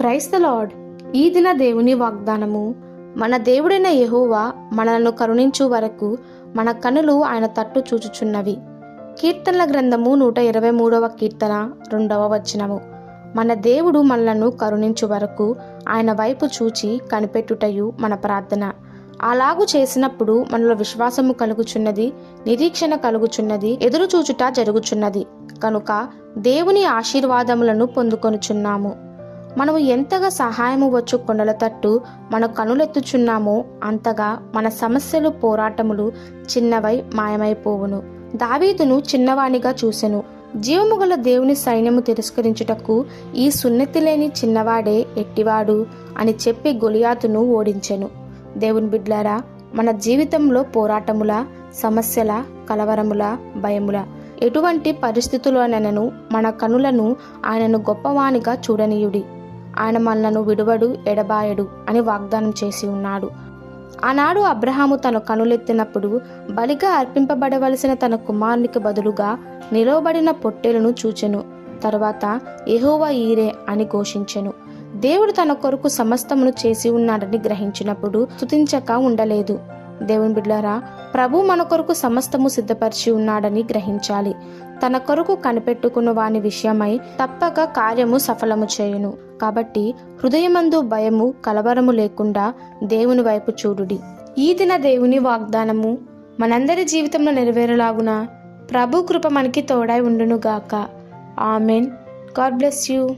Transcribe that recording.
Price the lord. ఈ దిన దేవుని వాగ్దానము. మన దేవుడైన యహోవా మనలను కరుణించు వరకు మన కనులు ఆయన తట్టు చూచుచున్నవి. కీర్తనల గ్రంథము నూట ఇరవై మూడవ కీర్తన రెండవ వచనము. మన దేవుడు మనలను కరుణించు వరకు ఆయన వైపు చూచి కనిపెట్టుటయు మన ప్రార్థన. అలాగు చేసినప్పుడు మనలో విశ్వాసము కలుగుచున్నది నిరీక్షణ కలుగుచున్నది ఎదురుచూచుట జరుగుచున్నది. కనుక దేవుని ఆశీర్వాదములను పొందుకొనుచున్నాము. మనము ఎంతగా సహాయము వచ్చు కొండల తట్టు మన కనులెత్తుచున్నామో అంతగా మన సమస్యలు పోరాటములు చిన్నవై మాయమైపోవును. దావీదును చిన్నవానిగా చూసెను. జీవము గల దేవుని సైన్యము తిరస్కరించుటకు ఈ సున్నతి లేని చిన్నవాడే ఎట్టివాడు అని చెప్పి గొలియాతును ఓడించెను. దేవుని బిడ్లారా మన జీవితంలో పోరాటముల సమస్యల కలవరముల భయముల ఎటువంటి పరిస్థితుల్లోనైనను మన కనులను ఆయనను గొప్పవానిగా చూడనీయుడి. ఆయన మనలను విడువడు ఎడబాయడు అని వాగ్దానం చేసి ఉన్నాడు. ఆనాడు అబ్రహాము తన కనులెత్తినప్పుడు బలిగా అర్పింపబడవలసిన తన కుమారునికి బదులుగా నిలవబడిన పొట్టేలను చూచెను. తరువాత ఎహోవా ఈరే అని ఘోషించెను. దేవుడు తన కొరకు సమస్తమును చేసి ఉన్నాడని గ్రహించినప్పుడు స్తుతించక ఉండలేదు. దేవుని బిడ్డారా ప్రభు మన కొరకు సమస్తము సిద్ధపరిచి ఉన్నాడని గ్రహించాలి. తన కొరకు కనిపెట్టుకున్న వాని విషయమై తప్పక కార్యము సఫలము చేయును. కాబట్టి హృదయమందు భయము కలవరము లేకుండా దేవుని వైపు చూడుడి. ఈ దిన దేవుని వాగ్దానము మనందరి జీవితంలో నెరవేరులాగున ప్రభు కృప మనకి తోడై ఉండునుగాక. ఆమెన్. God bless you.